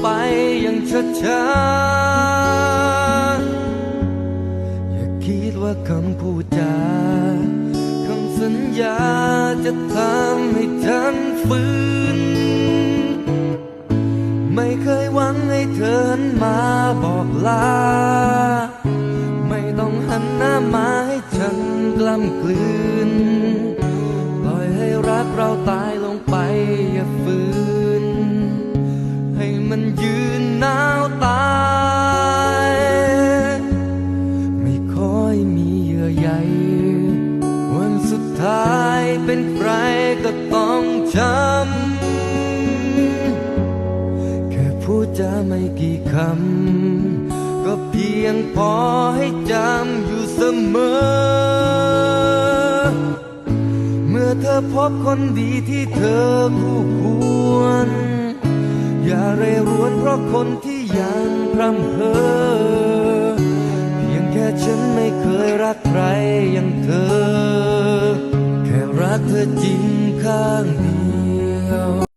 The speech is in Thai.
ไปอย่างช้าๆอย่าคิดว่าคำพูดจาคำสัญญาจะทำให้ฉันฟื้น ไม่เคยหวังให้เธอหันมาบอกลา ไม่ต้องหันหน้ามาให้ฉันกล้ำกลืน ปล่อยให้รักเราตายลงไปอย่าฟื้น ยืนหนาวตาย ไม่ค่อยมีเยื่อใยวันสุดท้ายเป็นใครก็ต้องช้ำแค่พูดจาไม่กี่คำ ก็เพียงพอให้จำอยู่เสมอ เมื่อเธอพบคนดีที่เธอคู่ควรอย่าเร ราะคนที่ยังพร่ำเพ้อเพียงแค่ฉันไม่เคยรักใครอย่างเธอ แค่รักเธอจริงข้างเดียว